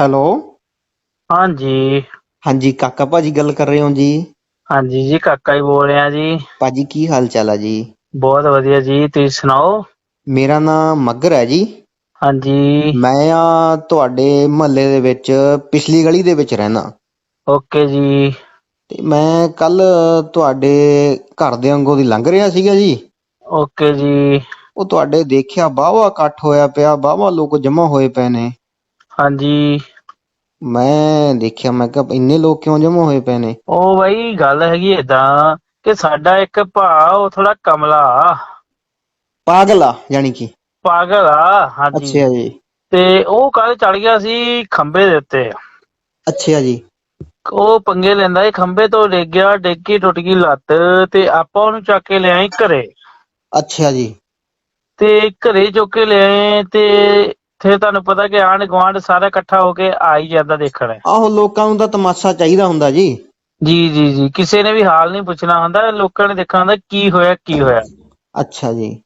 Hello. ਹਾਂਜੀ। ਹਾਂਜੀ ਕਾਕਾ ਭਾਜੀ ਗੱਲ ਕਰ ਰਹੇ ਹੋ ਜੀ? ਹਾਂਜੀ ਜੀ ਕਾਕਾ ਹੀ ਬੋਲ ਰਿਹਾ ਜੀ। ਭਾਜੀ ਕੀ ਹਾਲ ਚਾਲ ਆ ਜੀ? ਬਹੁਤ ਵਧੀਆ ਜੀ ਤੁਸੀਂ ਸੁਣਾਓ? ਮੇਰਾ ਨਾਮ ਮੱਗਰ ਹੈ ਜੀ। ਹਾਂਜੀ। ਮੈਂ ਆ ਤੁਹਾਡੇ ਮਹੱਲੇ ਦੇ ਵਿੱਚ ਪਿਛਲੀ ਗਲੀ ਦੇ ਵਿੱਚ ਰਹਿਣਾ ਓਕੇ ਜੀ। ਤੇ ਮੈਂ ਕੱਲ ਤੁਹਾਡੇ ਘਰ ਦੇ ਅੰਗੋਂ ਦੀ ਲੰਘ ਰਿਹਾ ਸੀਗਾ ਜੀ। ਓਕੇ ਜੀ। ਉਹ ਤੁਹਾਡੇ ਦੇਖਿਆ ਬਾਹਵਾ ਇਕੱਠ ਹੋਇਆ ਪਿਆ ਬਾਹਵਾ ਲੋਕ ਜਮ੍ਹਾਂ ਹੋਏ ਪਏ ਨੇ। ਹਾਂਜੀ। ਮੈਂ ਦੇਖਿਆ ਮੈਂ ਕਿਹਾ ਇੰਨੇ ਲੋਕ ਕਿਉਂ ਜਮ੍ਹਾਂ ਹੋਏ ਪਏ ਨੇ? ਉਹ ਬਾਈ ਗੱਲ ਹੈਗੀ ਏਦਾਂ ਕਿ ਸਾਡਾ ਇੱਕ ਭਾ ਉਹ ਥੋੜਾ ਕਮਲਾ। ਪਾਗਲ ਆ ਯਾਨੀ ਕਿ। ਪਾਗਲ ਆ ਹਾਂਜੀ। ਅੱਛਾ ਜੀ। ਤੇ ਉਹ ਕੱਲ ਚੜ ਗਿਆ ਸੀ ਖੰਬੇ ਦੇ ਉੱਤੇ। ਅੱਛਾ ਜੀ। ਉਹ ਪੰਗੇ ਲੈਂਦਾ ਸੀ ਖੰਬੇ ਤੋਂ ਡਿੱਗ ਗਿਆ ਡਿੱਗ ਟੁੱਟ ਗਈ ਲੱਤ ਤੇ ਆਪਾਂ ਉਹਨੂੰ ਚੱਕ ਕੇ ਲਿਆਏ ਘਰੇ। ਅੱਛਾ ਜੀ। ਤੇ ਘਰੇ ਚੁੱਕ ਕੇ ਲਿਆਏ ਤੇ ਫਿਰ ਤੁਹਾਨੂੰ ਪਤਾ ਕਿ ਆਂਢ ਗੁਆਂਢ ਸਾਰਾ ਇਕੱਠਾ ਹੋ ਕੇ ਆ ਹੀ ਜਾਂਦਾ ਦੇਖਣ। ਆਹੋ ਲੋਕਾਂ ਨੂੰ ਤਾਂ ਤਮਾਸ਼ਾ ਚਾਹੀਦਾ ਹੁੰਦਾ ਜੀ। ਜੀ ਜੀ ਜੀ। ਕਿਸੇ ਨੇ ਵੀ ਹਾਲ ਨਹੀਂ ਪੁੱਛਣਾ ਹੁੰਦਾ ਲੋਕਾਂ ਨੇ ਦੇਖਣਾ ਹੁੰਦਾ ਕੀ ਹੋਇਆ ਕੀ ਹੋਇਆ। ਅੱਛਾ ਜੀ।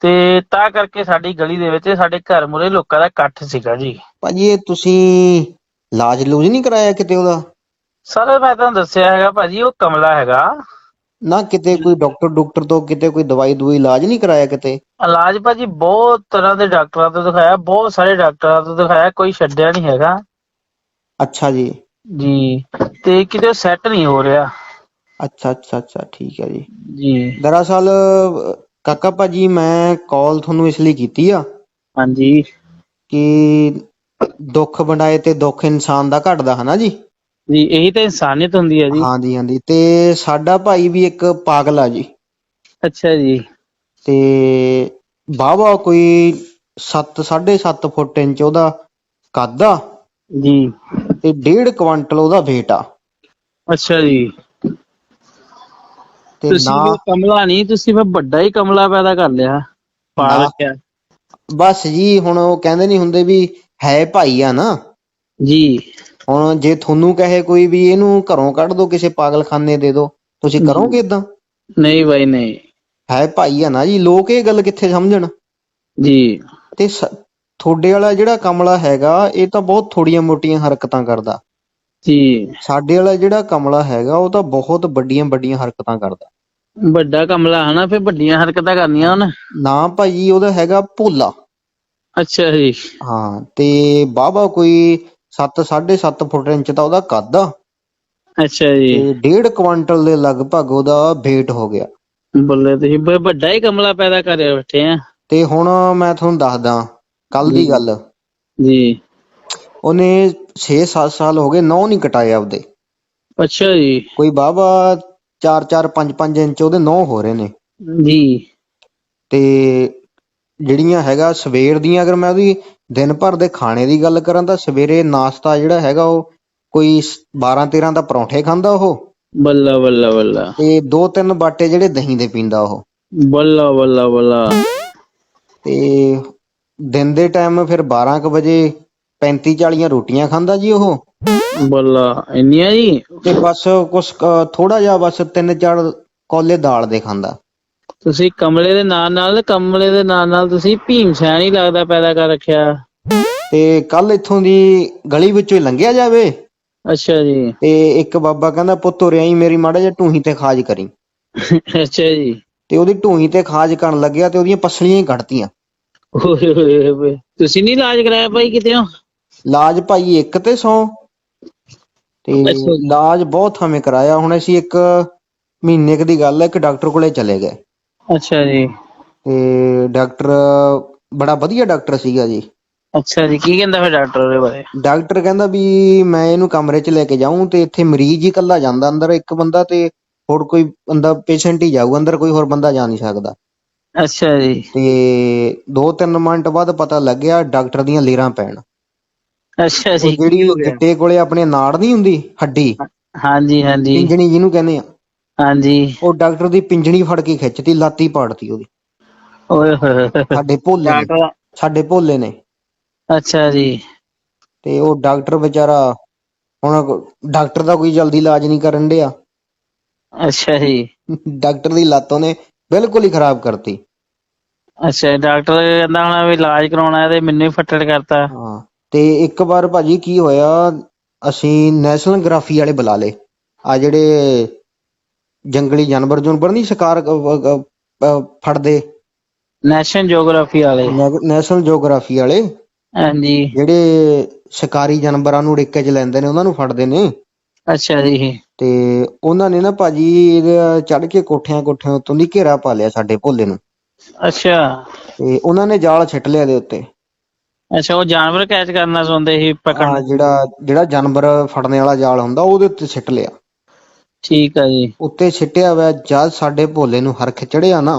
ਤੇ ਤਾਂ ਕਰਕੇ ਸਾਡੀ ਗਲੀ ਦੇ ਵਿੱਚ ਸਾਡੇ ਘਰ ਮੁਰੇ ਲੋਕਾਂ ਦਾ ਇਕੱਠ ਸੀਗਾ ਜੀ। ਭਾਜੀ ਇਹ ਤੁਸੀਂ ਲਾਜ ਲੂਜ ਨਹੀਂ ਕਰਾਇਆ ਕਿਤੇ ਉਹਦਾ? ਸਰ ਮੈਂ ਤੁਹਾਨੂੰ ਦੱਸਿਆ ਹੈਗਾ ਭਾਜੀ ਉਹ ਕਮਲਾ ਹੈਗਾ। ਨਾ ਕਿਤੇ ਕੋਈ ਡਾਕਟਰ ਡਾਕਟਰ ਤੋਂ ਕਿਤੇ ਕੋਈ ਦਵਾਈ ਦਵਾਈ ਇਲਾਜ ਨਹੀਂ ਕਰਾਇਆ ਕਿਤੇ? ਇਲਾਜ ਭਾਜੀ ਬਹੁਤ ਤਰ੍ਹਾਂ ਦੇ ਡਾਕਟਰਾਂ ਤੋਂ ਦਿਖਾਇਆ ਬਹੁਤ ਸਾਰੇ ਡਾਕਟਰਾਂ ਤੋਂ ਦਿਖਾਇਆ ਕੋਈ ਛੱਡਿਆ ਨਹੀਂ ਹੈਗਾ। ਅੱਛਾ ਜੀ। ਜੀ ਤੇ ਕਿਤੇ ਸੈੱਟ ਨਹੀਂ ਹੋ ਰਿਹਾ। ਅੱਛਾ ਅੱਛਾ ਅੱਛਾ ਠੀਕ ਹੈ ਜੀ। ਜੀ। ਦਰਅਸਲ ਕਾਕਾ ਭਾਜੀ ਮੈਂ ਕਾਲ ਤੁਹਾਨੂੰ ਇਸ ਲਈ ਕੀਤੀ ਆ ਹਾਂਜੀ। ਕਿ ਦੁੱਖ ਵੰਡਾਏ ਤੇ ਦੁੱਖ ਇਨਸਾਨ ਦਾ ਘਟਦਾ ਹਨਾ ਜੀ? ਜੀ ਇਹੀ ਤਾਂ ਇਨਸਾਨੀਅਤ ਹੁੰਦੀ ਹੈ ਜੀ। ਹਾਂਜੀ ਹਾਂਜੀ। ਤੇ ਸਾਡਾ ਭਾਈ ਵੀ ਇੱਕ ਪਾਗਲ ਆ ਜੀ। ਅੱਛਾ ਜੀ। ਤੇ ਬਾਵਾ ਕੋਈ 7 7.5 ਫੁੱਟ ਇੰਚ ਉਹਦਾ ਕੱਦ ਆ। ਜੀ। ਤੇ 1.5 ਕੁਆਂਟਲ ਉਹਦਾ weight ਆ। ਅੱਛਾ ਜੀ। ਤੇ ਤੁਸੀਂ ਨਾ ਕਮਲਾ ਨਹੀਂ ਤੁਸੀਂ ਫਿਰ ਵੱਡਾ ਹੀ ਕਮਲਾ ਪੈਦਾ ਕਰ ਲਿਆ ਪਾ ਨਾ। ਰੱਖਿਆ। ਬਸ ਜੀ ਹੁਣ ਉਹ ਕਹਿੰਦੇ ਨਹੀਂ ਹੁੰਦੇ ਵੀ ਹੈ ਭਾਈ ਆ ਨਾ। ਜੀ। ਹੁਣ ਜੇ ਤੁਹਾਨੂੰ ਕਹੇ ਕੋਈ ਵੀ ਇਹਨੂੰ ਘਰੋਂ ਕੱਢ ਦੋ ਕਿਸੇ ਪਾਗਲਖਾਨੇ ਦੇ ਦੋ ਤੁਸੀਂ ਕਰੋਗੇ ਇਦਾਂ ਨਹੀਂ ਬਾਈ ਨਹੀਂ। ਹੈ ਭਾਈ ਆ ਨਾ ਜੀ ਲੋਕ ਇਹ ਗੱਲ ਕਿੱਥੇ ਸਮਝਣ? ਜੀ। ਤੇ ਤੁਹਾਡੇ ਵਾਲਾ ਜਿਹੜਾ ਕਮਲਾ ਹੈਗਾ ਇਹ ਤਾਂ ਬਹੁਤ ਥੋੜੀਆਂ ਮੋਟੀਆਂ ਹਰਕਤਾਂ ਕਰਦਾ। ਜੀ। ਸਾਡੇ ਵਾਲਾ ਜਿਹੜਾ ਕਮਲਾ ਹੈਗਾ ਉਹ ਤਾਂ ਬਹੁਤ ਵੱਡੀਆਂ ਵੱਡੀਆਂ ਹਰਕਤਾਂ ਕਰਦਾ। ਵੱਡਾ ਕਮਲਾ ਹਨਾ ਫਿਰ ਵੱਡੀਆਂ ਹਰਕਤਾਂ ਕਰਨੀਆਂ ਉਹਨੇ? ਨਾ ਭਾਈ ਉਹਦਾ ਹੈਗਾ ਭੋਲਾ। ਅੱਛਾ ਜੀ। ਹਾਂ ਤੇ ਬਾਬਾ ਕੋਈ 7 7.5 ਫੁੱਟ ਇੰਚ ਦਾ ਉਹਦਾ ਕੱਦ ਆ। ਅੱਛਾ ਜੀ। ਤੇ 1.5 ਕੁਆਂਟਲ ਦੇ ਲਗਭਗ ਉਹਦਾ weight ਹੋ ਗਿਆ। ਬੱਲੇ ਤੁਸੀਂ ਬ- ਵੱਡਾ ਹੀ ਕਮਲਾ ਪੈਦਾ ਕਰਿਆ ਬੈਠੇ ਆ। ਤੇ ਹੁਣ ਮੈਂ ਤੁਹਾਨੂੰ ਦੱਸਦਾ ਕੱਲ ਦੀ। ਗੱਲ। ਜੀ। ਉਹਨੇ 6-7 ਸਾਲ ਹੋ ਗਏ ਨਹੁੰ ਨਹੀਂ ਕਟਾਏ ਆਪਦੇ। ਅੱਛਾ ਜੀ। ਕੋਈ ਬਾਬਾ 4-4 5-5 ਇੰਚ ਉਹਦੇ ਨਹੁੰ ਹੋ ਰਹੇ ਨੇ। ਜੀ। ਤੇ ਜਿਹੜੀਆਂ ਹੈਗਾ ਸਵੇਰ ਦੀਆਂ ਅਗਰ ਮੈਂ ਉਹਦੀ ਦਿਨ ਭਰ ਦੇ ਖਾਣੇ ਦੀ ਗੱਲ ਕਰਾਂ ਤਾਂ ਸਵੇਰੇ ਨਾਸ਼ਤਾ ਜਿਹੜਾ ਹੈਗਾ ਉਹ ਕੋਈ 12-13 ਦਾ ਪਰੌਂਠੇ ਖਾਂਦਾ ਉਹ? ਬੱਲਾ ਬੱਲਾ ਬੱਲਾ। ਤੇ ਦੋ ਤਿੰਨ ਬਾਟੇ ਜਿਹੜੇ ਦਹੀਂ ਦੇ ਪੀਂਦਾ ਉਹ? ਬੱਲਾ ਬੱਲਾ ਬੱਲਾ। ਤੇ ਦਿਨ ਦੇ ਟਾਈਮ ਫਿਰ 12 ਕੁ ਵਜੇ 35 40 ਰੋਟੀਆਂ ਖਾਂਦਾ ਜੀ ਉਹ? ਬੱਲਾ ਇੰਨੀਆਂ ਜੀ? ਤੇ ਬਸ ਕੁਛ ਥੋੜਾ ਜਿਹਾ ਬਸ ਤਿੰਨ ਚਾਰ ਕੌਲੇ ਦਾਲ ਦੇ ਖਾਂਦਾ। ਤੁਸੀਂ ਕਮਲੇ ਦੇ ਨਾਲ ਨਾਲ ਕਮਲੇ ਦੇ ਨਾਲ ਨਾਲ ਤੁਸੀਂ ਭੀਮ ਸੈਨ ਹੀ ਲੱਗਦਾ ਪੈਦਾ ਕਰ ਰੱਖਿਆ। ਤੇ ਕੱਲ ਇੱਥੋਂ ਦੀ ਗਲੀ ਵਿੱਚੋਂ ਹੀ ਲੰਘਿਆ ਜਾਵੇ। ਅੱਛਾ ਜੀ। ਤੇ ਇੱਕ ਬਾਬਾ ਕਹਿੰਦਾ ਪੁੱਤ ਉਰੇ ਆਈ ਮੇਰੀ ਮਾੜਾ ਜਿਹਾ ਢੂਹੀ ਤੇ ਖਾਜ ਕਰੀ। ਅੱਛਾ ਜੀ। ਤੇ ਉਹਦੀ ਢੂਹੀ ਤੇ ਖਾਜ ਕਰਨ ਲੱਗਿਆ ਤੇ ਉਹਦੀਆਂ ਪਸਲੀਆਂ ਹੀ ਕੱਢਤੀਆਂ ਓਏ ਹੋਏ ਹੋਏ ਤੁਸੀਂ ਨਹੀਂ ਇਲਾਜ ਕਰਾਇਆ ਭਾਈ ਕਿਤੇੋਂ ਲਾਜ ਭਾਈ ਇੱਕ ਤੇ ਸੌ। ਤੇ ਅੱਛਾ ਜੀ। ਲਾਜ ਬਹੁਤ ਥਾਵੇਂ ਕਰਾਇਆ। ਹੁਣ ਅਸੀਂ ਇੱਕ ਮਹੀਨੇ ਕੁ ਦੀ ਗੱਲ ਹੈ ਇੱਕ ਡਾਕਟਰ ਕੋਲੇ ਚਲੇ ਗਏ। ਅੱਛਾ ਜੀ। ਤੇ ਡਾਕਟਰ ਬੜਾ ਵਧੀਆ ਡਾਕਟਰ ਸੀਗਾ ਜੀ। ਅੱਛਾ ਜੀ ਕੀ ਕਹਿੰਦਾ ਫਿਰ ਡਾਕਟਰ ਉਹਦੇ ਬਾਰੇ? ਡਾਕਟਰ ਕਹਿੰਦਾ ਵੀ ਮੈਂ ਇਹਨੂੰ ਕਮਰੇ 'ਚ ਲੈ ਕੇ ਜਾਊਂ ਤੇ ਇੱਥੇ ਮਰੀਜ਼ ਹੀ ਇਕੱਲਾ ਜਾਂਦਾ ਅੰਦਰ ਇੱਕ ਬੰਦਾ ਤੇ ਹੋਰ ਕੋਈ ਬੰਦਾ ਪੇਸ਼ੈਂਟ ਹੀ ਜਾਊ ਅੰਦਰ ਕੋਈ ਹੋਰ ਬੰਦਾ ਜਾ ਨਹੀਂ ਸਕਦਾ। ਅੱਛਾ ਜੀ। ਤੇ ਦੋ ਤਿੰਨ ਮਿੰਟ ਬਾਅਦ ਪਤਾ ਲੱਗਿਆ ਡਾਕਟਰ ਦੀਆਂ ਲੀਰਾਂ ਪੈਣ। ਅੱਛਾ ਉਹ ਜੀ ਕੀ ਜਿਹੜੀ ਹੋ ਗਿਆ? ਗਿੱਟੇ ਕੋਲੇ ਆਪਣੇ ਨਾੜ ਨਹੀਂ ਹੁੰਦੀ ਹੱਡੀ? ਹਾਂਜੀ ਹਾਂਜੀ। ਪਿੰਜਣੀ ਜਿਹਨੂੰ ਕਹਿੰਦੇ ਆ। ਹਾਂਜੀ। ਉਹ ਡਾਕਟਰ ਦੀ ਪਿੰਜਣੀ ਫੜ ਕੇ ਖਿੱਚਤੀ ਲਾਤੀ ਪਾੜਤੀ ਉਹਦੀ। ਓਏ ਹੋਏ ਹੋਏ। ਸਾਡੇ ਭੋਲੇ ਨੇ। ਡਾਕਟਰ ਸਾਡੇ ਭੋਲੇ ਨੇ। ਅੱਛਾ ਜੀ। ਤੇ ਉਹ ਡਾਕਟਰ ਵਿਚਾਰਾ ਹੁਣ ਡਾਕਟਰ ਦਾ ਕੋਈ ਜਲਦੀ ਇਲਾਜ ਨਹੀਂ ਕਰਨ ਡਿਆ। ਅੱਛਾ ਜੀ। ਡਾਕਟਰ ਦੀ ਲੱਤ ਉਹਨੇ ਬਿਲਕੁਲ ਹੀ ਖਰਾਬ ਕਰਤੀ। ਅੱਛਾ ਡਾਕਟਰ ਕਹਿੰਦਾ ਹੁਣ ਵੀ ਇਲਾਜ ਕਰਾਉਣਾ ਹੈ ਤੇ ਮੈਨੂੰ ਹੀ ਫੱਟੜ ਕਰਤਾ। ਹਾਂ ਤੇ ਇੱਕ ਵਾਰ ਭਾਜੀ ਕੀ ਹੋਇਆ ਅਸੀਂ ਨੈਸ਼ਨਲ ਗ੍ਰਾਫੀ ਵਾਲੇ ਬੁਲਾ ਲਏ। ਆ ਜਿਹੜੇ ਜੰਗਲੀ ਜਾਨਵਰ ਜੁਨਵਰ ਨਹੀਂ ਸ਼ਿਕਾਰ ਫੜਦੇ। ਨੈਸ਼ਨਲ ਜੀਓਗ੍ਰਾਫੀ ਵਾਲੇ। ਨੈ- ਨੈਸ਼ਨਲ ਜੀਓਗ੍ਰਾਫੀ ਵਾਲੇ। ਹਾਂਜੀ। ਜਿਹੜੇ ਸ਼ਿਕਾਰੀ ਜਾਨਵਰਾਂ ਨੂੰ ਡਿੱਕੇ 'ਚ ਲੈਂਦੇ ਨੇ ਉਹਨਾਂ ਨੂੰ ਫੜਦੇ ਨੇ। ਅੱਛਾ ਜੀ। ਤੇ ਉਹਨਾਂ ਨੇ ਨਾ ਭਾਜੀ ਚੜ ਕੇ ਕੋਠਿਆਂ ਕੋਠਿਆਂ ਉੱਤੋਂ ਦੀ ਘੇਰਾ ਪਾ ਲਿਆ ਸਾਡੇ ਭੋਲੇ ਨੂੰ। ਅੱਛਾ। ਤੇ ਉਹਨਾਂ ਨੇ ਜਾਲ ਛੱਟ ਲਿਆ ਦੇ ਉੱਤੇ। ਅੱਛਾ ਉਹ ਜਾਨਵਰ ਕੈਚ ਕਰਨਾ ਚਾਹੁੰਦੇ ਸੀ ਆ ਪਕੜਨ। ਜਿਹੜਾ ਜਿਹੜਾ ਜਾਨਵਰ ਫੜਨੇ ਵਾਲਾ ਜਾਲ ਹੁੰਦਾ ਉਹਦੇ ਉੱਤੇ ਛਿੱਟ ਲਿਆ। ਠੀਕ ਆ ਜੀ। ਉੱਤੇ ਛਿੱਟਿਆ ਹੋਇਆ ਜਦ ਸਾਡੇ ਭੋਲੇ ਨੂੰ ਹਰਖ ਚੜਿਆ ਨਾ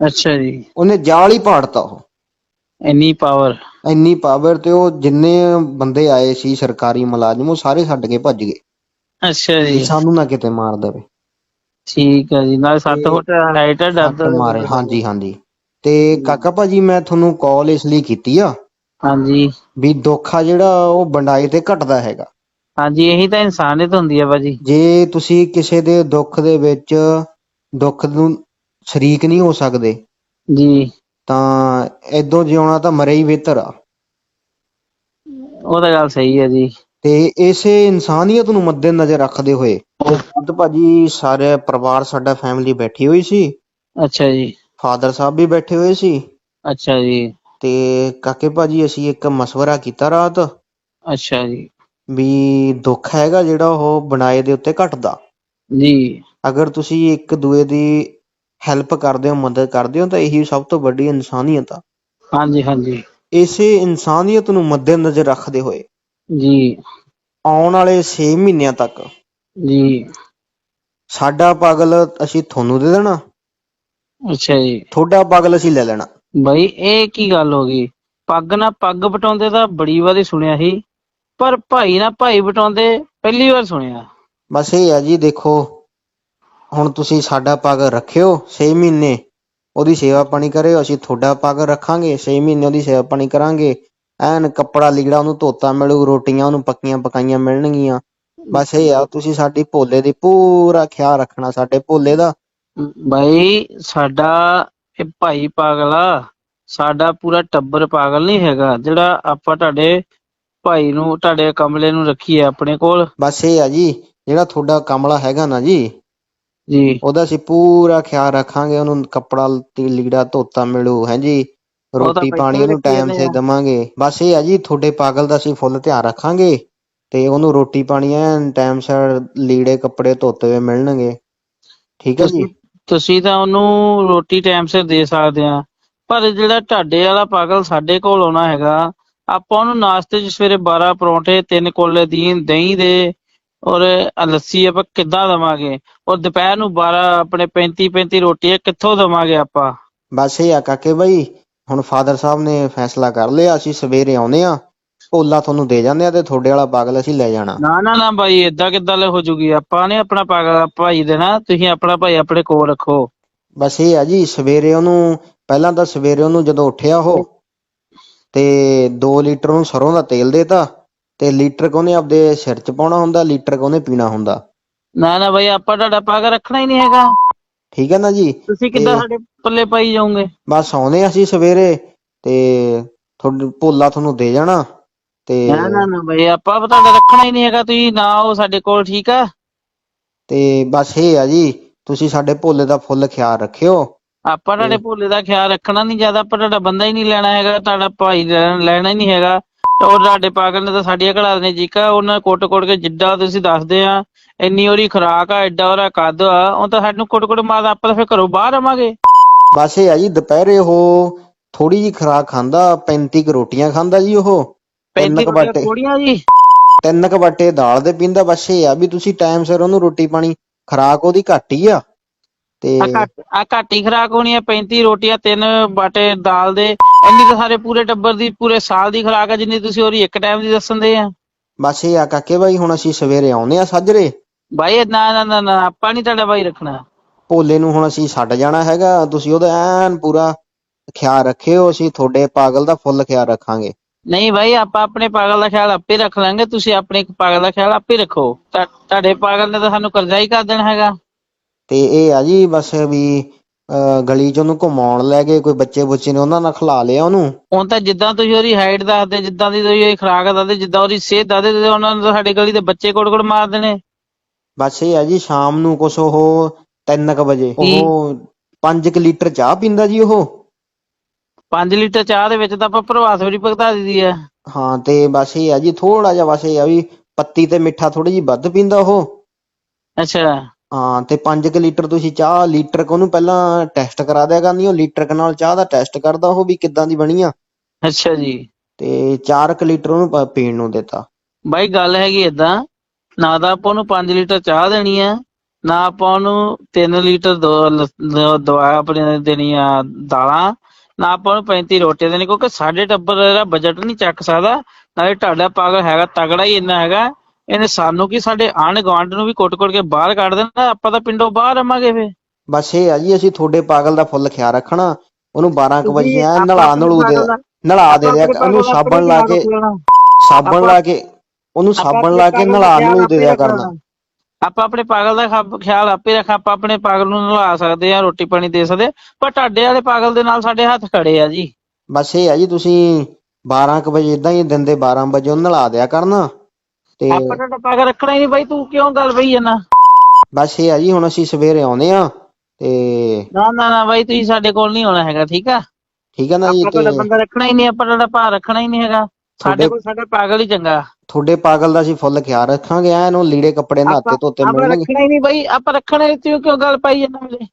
ਅੱਛਾ ਜੀ। ਉਹਨੇ ਜਾਲ ਹੀ ਪਾੜਤਾ ਉਹ। ਇੰਨੀ ਪਾਵਰ ਇੰਨੀ ਪਾਵਰ ਤੇ ਉਹ ਜਿੰਨੇ ਬੰਦੇ ਆਏ ਸੀ ਸਰਕਾਰੀ ਮੁਲਾਜ਼ਮ ਉਹ ਸਾਰੇ ਛੱਡ ਕੇ ਭੱਜ ਗਏ। ਅੱਛਾ ਵੀ ਜੀ ਸਾਨੂੰ ਨਾ ਕਿਤੇ ਮਾਰ ਦੇਵੇ। ਠੀਕ ਆ ਜੀ ਨਾਲ 7 ਤੇ ਫੁੱਟ ਹਾਈਟ ਡਰਦਾ ਮਾਰੇ ਹਾਂਜੀ ਹਾਂਜੀ। ਤੇ ਕਾਕਾ ਭਾਜੀ ਮੈਂ ਤੁਹਾਨੂੰ ਕਾਲ ਇਸ ਲਈ ਕੀਤੀ ਆ ਹਾਂਜੀ। ਵੀ ਦੁੱਖ ਆ ਜਿਹੜਾ ਉਹ ਬੰਡਾਈ ਤੇ ਘਟਦਾ ਹੈਗਾ। ਹਾਂਜੀ ਇਹੀ ਤਾਂ ਇਨਸਾਨੀਅਤ ਹੁੰਦੀ ਹੈ ਭਾਜੀ। ਜੇ ਤੁਸੀਂ ਕਿਸੇ ਦੇ ਦੁੱਖ ਦੇ ਵਿੱਚ ਦੁੱਖ ਨੂੰ ਸ਼ਰੀਕ ਨਹੀਂ ਹੋ ਸਕਦੇ ਜੀ। ਤਾਂ ਇਦੋਂ ਜਿਉਣਾ ਤਾਂ ਮਰੇ ਹੀ ਬਿਹਤਰ ਆ। ਉਹ ਤਾਂ ਗੱਲ ਸਹੀ ਹੈ ਜੀ। ਤੇ ਇਸੇ ਇਨਸਾਨੀਅਤ ਨੂੰ ਮੱਦੇਨਜ਼ਰ ਰੱਖਦੇ ਹੋਏ ਅੱਜ ਭਾਜੀ ਸਾਰੇ ਪਰਿਵਾਰ ਸਾਡਾ ਫੈਮਿਲੀ ਬੈਠੀ ਹੋਈ ਸੀ। ਅੱਛਾ ਜੀ। ਫਾਦਰ ਸਾਹਿਬ ਵੀ ਬੈਠੇ ਹੋਏ ਸੀ। ਅੱਛਾ ਜੀ। ਤੇ ਕਾਕੇ ਭਾਜੀ ਅਸੀਂ ਇੱਕ ਮਸ਼ਵਰਾ ਕੀਤਾ ਰਾਤ। ਅੱਛਾ ਜੀ। ਵੀ ਦੁੱਖ ਹੈਗਾ ਜਿਹੜਾ ਉਹ ਬਣਾਏ ਦੇ ਉੱਤੇ ਘਟਦਾ। ਜੀ। ਅਗਰ ਤੁਸੀਂ ਇੱਕ ਦੂਏ ਦੀ ਹੈਲਪ ਕਰਦੇ ਹੋ ਮਦਦ ਕਰਦੇ ਹੋ ਤਾਂ ਇਹੀ ਸਭ ਤੋਂ ਵੱਡੀ ਇਨਸਾਨੀਅਤ ਆ। ਹਾਂਜੀ ਹਾਂਜੀ। ਇਸੇ ਇਨਸਾਨੀਅਤ ਨੂੰ ਮੱਦੇਨਜ਼ਰ ਰੱਖਦੇ ਹੋਏ ਜੀ। ਆਉਣ ਵਾਲੇ 6 ਮਹੀਨਿਆਂ ਤੱਕ ਜੀ। ਸਾਡਾ ਪਾਗਲ ਅਸੀਂ ਤੁਹਾਨੂੰ ਦੇ ਦੇਣਾ। ਅੱਛਾ ਜੀ। ਤੁਹਾਡਾ ਪਾਗਲ ਅਸੀਂ ਲੈ ਲੈਣਾ। ਬਈ ਇਹ ਕੀ ਗੱਲ ਹੋ ਗਈ? ਪੱਗ ਨਾਲ ਪੱਗ ਵਟਾਉਂਦੇ ਤਾਂ ਬੜੀ ਵਾਰੀ ਸੁਣਿਆ ਸੀ। ਪਰ ਭਾਈ ਨਾਲ ਭਾਈ ਵਟਾਉਂਦੇ ਪਹਿਲੀ ਵਾਰ ਸੁਣਿਆ। ਬਸ ਇਹ ਆ ਜੀ ਦੇਖੋ ਹੁਣ ਤੁਸੀਂ ਸਾਡਾ ਪਾਗਲ ਰੱਖਿਓ 6 ਮਹੀਨੇ ਉਹਦੀ ਸੇਵਾ ਪਾਣੀ ਕਰਿਓ ਅਸੀਂ ਤੁਹਾਡਾ ਪਾਗਲ ਰੱਖਾਂਗੇ 6 ਮਹੀਨੇ ਉਹਦੀ ਸੇਵਾ ਪਾਣੀ ਕਰਾਂਗੇ। ਐਨ ਕੱਪੜਾ ਲੀੜਾ ਉਹਨੂੰ ਧੋਤਾ ਮਿਲੂ ਰੋਟੀਆਂ ਉਹਨੂੰ ਪੱਕੀਆਂ ਪਕਾਈਆਂ ਮਿਲਣਗੀਆਂ। ਬਸ ਇਹ ਆ ਤੁਸੀਂ ਸਾਡੀ ਭੋਲੇ ਦੀ ਪੂਰਾ ਖਿਆਲ ਰੱਖਣਾ ਸਾਡੇ ਭੋਲੇ ਦਾ। ਬਈ ਸਾਡਾ ਇਹ ਭਾਈ ਪਾਗਲ ਸਾਡਾ ਪੂਰਾ ਟੱਬਰ ਪਾਗਲ ਨਹੀਂ ਹੈਗਾ ਜਿਹੜਾ ਆਪਾਂ ਤੁਹਾਡੇ ਭਾਈ ਨੂੰ ਤੁਹਾਡੇ ਕਮਲੇ ਨੂੰ ਰੱਖੀਏ ਆਪਣੇ ਕੋਲ। ਬਸ ਇਹ ਆ ਜੀ ਜਿਹੜਾ ਤੁਹਾਡਾ ਕਮਲਾ ਹੈਗਾ ਨਾ ਜੀ ਜੀ। ਉਹਦਾ ਅਸੀਂ ਪੂਰਾ ਖਿਆਲ ਰੱਖਾਂਗੇ ਉਹਨੂੰ ਕੱਪੜਾ ਤੇ ਲੀੜਾ ਧੋਤਾ ਮਿਲੂ ਹੈ ਜੀ। ਤਾਂ ਰੋਟੀ ਪਾਣੀ ਉਹਨੂੰ ਰੱਖੀ ਟਾਈਮ ਆ। ਦਵਾਂਗੇ। ਬਸ ਇਹ ਆ ਜੀ ਤੁਹਾਡੇ ਪਾਗਲ ਦਾ ਅਸੀਂ ਫੁੱਲ ਧਿਆਨ ਰੱਖਾਂਗੇ ਤੇ ਉਹਨੂੰ ਰੋਟੀ ਪਾਣੀ ਐਨ ਟਾਈਮ ਸਿਰ ਲੀੜੇ ਕੱਪੜੇ ਧੋਤੇ ਹੋਏ ਮਿਲਣਗੇ। ਠੀਕ ਹੈ ਜੀ? ਤੁਸੀਂ ਤੁਸੀਂ ਤਾਂ ਉਹਨੂੰ ਰੋਟੀ ਟਾਈਮ ਸਿਰ ਦੇ ਸਕਦੇ ਆ ਪਰ ਜਿਹੜਾ ਢਾਡੇ ਵਾਲਾ ਪਾਗਲ ਸਾਡੇ ਕੋਲ ਆਉਣਾ ਹੈਗਾ ਆਪਾਂ ਉਹਨੂੰ ਨਾਸ਼ਤੇ 'ਚ ਸਵੇਰੇ 12 ਪਰੌਂਠੇ ਤਿੰਨ ਕੋਲੇ ਦੀਨ ਦਹੀਂ ਦੇ ਔਰ ਲੱਸੀ ਆਪਾਂ ਕਿੱਦਾਂ ਦਵਾਂਗੇ? ਔਰ ਦੁਪਹਿਰ ਨੂੰ 12 ਆਪਣੇ 35 35 ਰੋਟੀਆਂ ਕਿੱਥੋਂ ਦਵਾਂਗੇ ਆਪਾਂ? ਬਸ ਇਹ ਆ ਕਾਕੇ ਬਾਈ ਹੁਣ ਫਾਦਰ ਸਾਹਿਬ ਨੇ ਫੈਸਲਾ ਕਰ ਲਿਆ ਅਸੀਂ ਸਵੇਰੇ ਆਉਨੇ ਆ ਭੋਲਾ ਤੁਹਾਨੂੰ ਦੇ ਜਾਂਦੇ ਆ ਤੇ ਤੁਹਾਡੇ ਵਾਲਾ ਪਾਗਲ ਅਸੀਂ ਲੈ ਜਾਣਾ। ਨਾ ਨਾ ਨਾ ਭਾਈ ਏਦਾਂ ਕਿੱਦਾਂ ਲੈ ਹੋ ਜੂਗੀ? ਆਪਾਂ ਨੇ ਆਪਣਾ ਪਾਗਲ ਭਾਈ ਦੇਣਾ ਤੁਸੀਂ ਆਪਣਾ ਭਾਈ ਆਪਣੇ ਕੋਲ ਰੱਖੋ। ਬਸ ਇਹ ਆ ਜੀ ਸਵੇਰੇ ਉਹਨੂੰ ਪਹਿਲਾਂ ਤਾਂ ਸਵੇਰੇ ਉਹਨੂੰ ਜਦੋਂ ਉੱਠਿਆ ਉਹ ਤੇ 2 ਲੀਟਰ ਉਹਨੂੰ ਸਰੋਂ ਦਾ ਤੇਲ ਦੇਤਾ ਤੇ ਲੀਟਰ ਕੁ ਉਹਨੇ ਆਪਦੇ ਸਿਰ 'ਚ ਪਾਉਣਾ ਹੁੰਦਾ ਲੀਟਰ ਕੁ ਉਹਨੇ ਪੀਣਾ ਹੁੰਦਾ। ਨਾ ਨਾ ਭਾਈ ਆਪਾਂ ਤੁਹਾਡਾ ਪਾਗਲ ਰੱਖਣਾ ਹੀ ਨਹੀਂ ਹੈਗਾ। ਠੀਕ ਹੈ ਨਾ ਜੀ? ਤੁਸੀਂ ਕਿੱਦਾਂ ਤੇ- ਸਾਡੇ ਪੱਲੇ ਪਾਈ ਜਾਓਗੇ? ਬਸ ਆਉਨੇ ਅਸੀਂ ਸਵੇਰੇ ਤੇ ਤੁਹਾਡੇ ਭੋਲਾ ਤੁਹਾਨੂੰ ਦੇ ਜਾਣਾ ਤੇ ਨਾ ਨਾ ਨਾ ਭਾਈ ਆਪਾਂ ਤੁਹਾਡਾ ਰੱਖਣਾ ਹੀ ਨਹੀਂ ਹੈਗਾ ਤੁਸੀਂ ਨਾ ਆਓ ਸਾਡੇ ਕੋਲ ਠੀਕ ਆ? ਤੇ ਬਸ ਇਹ ਆ ਜੀ ਤੁਸੀਂ ਸਾਡੇ ਭੋਲੇ ਦਾ ਫੁੱਲ ਖਿਆਲ ਰੱਖਿਓ। ਆਪਾਂ ਤੁਹਾਡੇ ਭੋਲੇ ਦਾ ਖਿਆਲ ਰੱਖਣਾ ਨਹੀਂ ਜ਼ਿਆਦਾ ਆਪਾਂ ਤੁਹਾਡਾ ਬੰਦਾ ਹੀ ਨਹੀਂ ਲੈਣਾ ਹੈਗਾ ਤੁਹਾਡਾ ਭਾਈ ਲੈਣ- ਲੈਣਾ ਹੀ ਨਹੀਂ ਹੈਗਾ। ਤੇ ਉਹ ਤੁਹਾਡੇ ਪਾਗਲ ਨੇ ਤਾਂ ਸਾਡੀਆਂ ਘੜਾ ਨੇ ਜੀਕਾ ਉਹਨਾਂ ਕੁੱਟ-ਕੁੱਟ ਕੇ ਜਿੱਦਾਂ ਤੁਸੀਂ ਦੱਸਦੇ ਆ ਇੰਨੀ ਉਹਦੀ ਖੁਰਾਕ ਆ ਐਡਾ ਉਹਦਾ ਕੱਦ ਆ ਉਹ ਤਾਂ ਸਾਨੂੰ ਕੁੱਟ-ਕੁੱਟ ਮਾਰਦਾ ਆਪਾਂ ਤਾਂ ਫਿਰ ਘਰੋਂ ਬਾਹਰ ਆਵਾਂਗੇ। ਬਸ ਇਹ ਆ ਜੀ ਦੁਪਹਿਰੇ ਉਹ ਥੋੜੀ ਜੀ ਖੁਰਾਕ ਖਾਂਦਾ 35 ਕੁ ਰੋਟੀਆਂ ਖਾਂਦਾ ਜੀ ਉਹ। ਤਿੰਨ 35 ਕੁ ਰੋਟੀਆਂ ਬਾਟੇ। ਥੋੜੀਆਂ ਜੀ। ਤਿੰਨ ਕੁ ਬਾਟੇ ਦਾਲ ਦੇ ਪੀਂਦਾ ਬਸ ਇਹ ਆ ਵੀ ਤੁਸੀਂ ਟਾਈਮ ਸਿਰ ਉਹਨੂੰ ਰੋਟੀ ਪਾਣੀ ਖੁਰਾਕ ਉਹਦੀ ਘੱਟ ਹੀ ਆ। ਤੇ ਆ ਘੱਟ ਆ ਘੱਟ ਹੀ ਖੁਰਾਕ ਹੋਣੀ ਹੈ 35 ਰੋਟੀਆਂ ਤਿੰਨ ਬਾਟੇ ਦਾਲ ਦੇ। ਇੰਨੀ ਤਾਂ ਸਾਰੇ ਪੂਰੇ ਟੱਬਰ ਦੀ ਪੂਰੇ ਸਾਲ ਦੀ ਖੁਰਾਕ ਆ ਜਿੰਨੀ ਤੁਸੀਂ ਉਹਦੀ ਇੱਕ ਟਾਈਮ ਦੀ ਦੱਸਣ ਦੇ ਆ। ਬਸ ਇਹ ਆ ਕਾਕੇ ਬਾਈ ਹੁਣ ਅਸੀਂ ਸਵੇਰੇ ਆਉਨੇ ਆ ਸਾਜਰੇ। ਭਾਈ ਨਾ ਨਾ ਨਾ ਨਾ ਆਪਾਂ ਨਹੀਂ ਤੁਹਾਡਾ ਰੱਖਣਾ। ਭੋਲੇ ਨੂੰ ਹੁਣ ਅਸੀਂ ਛੱਡ ਜਾਣਾ ਹੈਗਾ ਤੁਸੀਂ ਉਹਦਾ ਐਨ ਪੂਰਾ ਖਿਆਲ ਰੱਖਿਓ ਅਸੀਂ ਤੁਹਾਡੇ ਪਾਗਲ ਦਾ ਫੁੱਲ ਖਿਆਲ ਰੱਖਾਂਗੇ। ਨਹੀਂ ਭਾਈ ਆਪਾਂ ਆਪਣੇ ਪਾਗਲ ਦਾ ਖਿਆਲ ਆਪੇ ਰੱਖ ਲਾਂਗੇ ਤੁਸੀਂ ਆਪਣੇ ਪਾਗਲ ਦਾ ਖਿਆਲ ਆਪੇ ਰੱਖੋ। ਤੁਹਾ- ਤੁਹਾਡੇ ਪਾਗਲ ਨੇ ਤਾਂ ਸਾਨੂੰ ਕਰਜ਼ਾ ਹੀ ਕਰ ਦੇਣਾ ਹੈਗਾ। ਤੇ ਇਹ ਆ ਜੀ ਬਸ ਵੀ ਗਲੀ 'ਚ ਉਹਨੂੰ ਘੁਮਾਉਣ ਲੈ ਗਏ ਕੋਈ ਬੱਚੇ ਬੁੱਚੇ ਨੇ ਉਹਨਾਂ ਨਾਲ ਖਿਲਾ ਲਿਆ ਉਹਨੂੰ। ਹੁਣ ਤਾਂ ਜਿੱਦਾਂ ਤੁਸੀਂ ਉਹਦੀ ਹਾਈਟ ਦੱਸਦੇ ਜਿੱਦਾਂ ਦੀ ਤੁਸੀਂ ਉਹਦੀ ਖੁਰਾਕ ਦੱਸਦੇ ਜਿੱਦਾਂ ਉਹਦੀ ਸਿਹਤ ਦੱਸਦੇ ਤੇ ਉਹਨਾਂ ਨੇ ਸਾਡੇ ਗਲੀ ਦੇ ਬੱਚੇ ਕੋੜ-ਕੋੜ ਮਾਰ ਦੇਣੇ। ਬਸ ਇਹ ਹੈ ਜੀ ਸ਼ਾਮ ਨੂੰ ਕੁਛ ਉਹ 3 ਵਜੇ ਕੀ? ਉਹ 5 ਲੀਟਰ ਚਾਹ ਪੀਂਦਾ ਜੀ ਉਹ। 5 ਲੀਟਰ ਚਾਹ ਦੇ ਵਿੱਚ ਤਾਂ ਆਪਾਂ ਪ੍ਰਭਾਤ ਫੇਰੀ ਭਗਤਾ ਦਿੱਤੀ ਆ। ਹਾਂ ਤੇ ਬਸ ਇਹ ਹੈ ਜੀ ਥੋੜਾ ਜਿਹਾ ਬਸ ਇਹ ਆ ਵੀ ਪੱਤੀ ਤੇ ਮਿੱਠਾ ਥੋੜੀ ਜੀ ਵੱਧ ਪੀਂਦਾ ਉਹ। ਅੱਛਾ। ਹਾਂ ਤੇ 5 ਲੀਟਰ ਤੁਸੀਂ ਚਾਹ ਲੀਟਰ ਕ ਉਹਨੂੰ ਪਹਿਲਾਂ ਟੈਸਟ ਕਰਾ ਦਿਆ ਕਰਨੀ ਉਹ ਲੀਟਰ ਕ ਨਾਲ ਚਾਹ ਦਾ ਟੈਸਟ ਕਰਦਾ ਉਹ ਵੀ ਕਿੱਦਾਂ ਦੀ ਬਣੀ ਆ। ਅੱਛਾ ਜੀ। ਤੇ 4 ਕ ਲੀਟਰ ਉਹਨੂੰ ਪ- ਪੀਣ ਨੂੰ ਦਿੱਤਾ। ਬਾਈ ਗੱਲ ਹੈਗੀ ਏਦਾਂ ਨਾ ਤਾਂ ਆਪਾਂ ਉਹਨੂੰ 5 ਲੀਟਰ ਚਾਹ ਦੇਣੀ ਆ ਨਾ ਆਪਾਂ ਉਹਨੂੰ 3 ਲੀਟਰ ਦੋ- ਦਵਾ ਆਪਣੇ ਦੇਣੀ ਆ ਦਾਲਾਂ ਨਾ ਆਪਾਂ ਨੂੰ 35 ਰੋਟੀਆਂ ਦੇਣੀ ਕਿਉਂਕਿ ਸਾਡੇ ਟੱਬਰ ਦਾ ਬਜਟ ਨਹੀਂ ਚੱਕ ਸਕਦਾ ਨਾਲੇ ਤੁਹਾਡਾ ਪਾਗਲ ਹੈਗਾ ਤਗੜਾ ਹੀ ਇੰਨਾ ਹੈਗਾ। ਇਹਨੇ ਸਾਨੂੰ ਕੀ ਸਾਡੇ ਆਂਢ ਗੁਆਂਢ ਨੂੰ ਵੀ ਕੁੱਟ-ਕੁੱਟ ਕੇ ਬਾਹਰ ਕੱਢ ਦੇਣਾ? ਆਪਾਂ ਤਾਂ ਪਿੰਡੋਂ ਬਾਹਰ ਰਵਾਂਗੇ ਫੇ ਬਸ ਇਹ ਆ ਜੀ ਅਸੀਂ ਤੁਹਾਡੇ ਪਾਗਲ ਦਾ ਫੁੱਲ ਖਿਆਲ ਰੱਖਣਾ। ਉਹਨੂੰ 12 ਕ ਵਜੇ ਆਪਾਂ ਨਲਾ ਆਪਣੇ ਨਲੂ ਦੇ ਪਾਗਲ ਦਾ- ਨਲਾ ਦੇ ਦਿਆ ਉਹਨੂੰ ਸਾਬਣ ਪਾਗਲ ਲਾ ਕੇ ਸਾਬਣ ਲਾ ਕੇ ਉਹਨੂੰ ਸਾਬਣ ਲਾ ਕੇ ਨਲਾ ਨਲੂ ਦੇ ਦਿਆ। ਕਰਨਾ। ਆਪਾਂ ਆਪਣੇ ਪਾਗਲ ਦਾ ਖਿਆਲ ਆਪੇ ਰੱਖ ਆਪਾਂ ਆਪਣੇ ਪਾਗਲ ਨੂੰ ਨਲਾ ਸਕਦੇ ਆ ਰੋਟੀ ਪਾਣੀ ਦੇ ਸਕਦੇ ਪਰ ਤੁਹਾਡੇ ਵਾਲੇ ਪਾਗਲ ਦੇ ਨਾਲ ਸਾਡੇ ਹੱਥ ਖੜੇ ਆ ਜੀ। ਬਸ ਇਹ ਆ ਜੀ ਤੁਸੀਂ 12 ਕ ਵਜੇ ਇਦਾਂ ਹੀ ਦਿਨ ਦੇ 12 ਵਜੇ ਉਹਨੂੰ ਨਲਾ ਦਿਆ ਕਰਨਾ। ਤੇ ਆਪਾਂ ਤੁਹਾਡਾ ਪਾਗਲ ਰੱਖਣਾ ਹੀ ਨਹੀਂ ਬਾਈ ਤੂੰ ਕਿਉਂ ਗੱਲ ਬਈ ਜਨਾ ਬਸ ਇਹ ਆ ਜੀ ਹੁਣ ਅਸੀਂ ਸਵੇਰੇ ਆਉਨੇ ਆ ਤੇ ਨਾ ਨਾ ਨਾ ਬਾਈ ਤੁਸੀਂ ਸਾਡੇ ਕੋਲ ਨਹੀਂ ਆਉਣਾ ਹੈਗਾ ਠੀਕ ਆ? ਠੀਕ ਹੈ ਨਾ ਜੀ ਆਪਾਂ ਤੇ ਬੰਦਾ ਰੱਖਣਾ ਹੀ ਨਹੀਂ ਆਪਾਂ ਤੁਹਾਡਾ ਭਾ ਰੱਖਣਾ ਹੀ ਨਹੀਂ ਹੈਗਾ। ਸਾਡੇ ਤੁਹਾਡੇ ਕੋਲ ਸਾਡਾ ਪਾਗਲ ਹੀ ਚੰਗਾ। ਤੁਹਾਡੇ ਪਾਗਲ ਦਾ ਅਸੀਂ ਫੁੱਲ ਖਿਆਲ ਰੱਖਾਂਗੇ ਐਨ ਉਹ ਲੀੜੇ ਕੱਪੜੇ ਨਹਾਤੇ ਧੋਤੇ ਆਪਾਂ ਮਿਲਣਗੇ। ਰੱਖਣਾ ਹੀ ਨਹੀਂ ਬਾਈ ਆਪਾਂ ਰੱਖਣਾ ਹੀ ਤੂੰ ਕਿਉਂ ਗੱਲ ਪਾਈ ਜਨਾ ਮੇਰੇ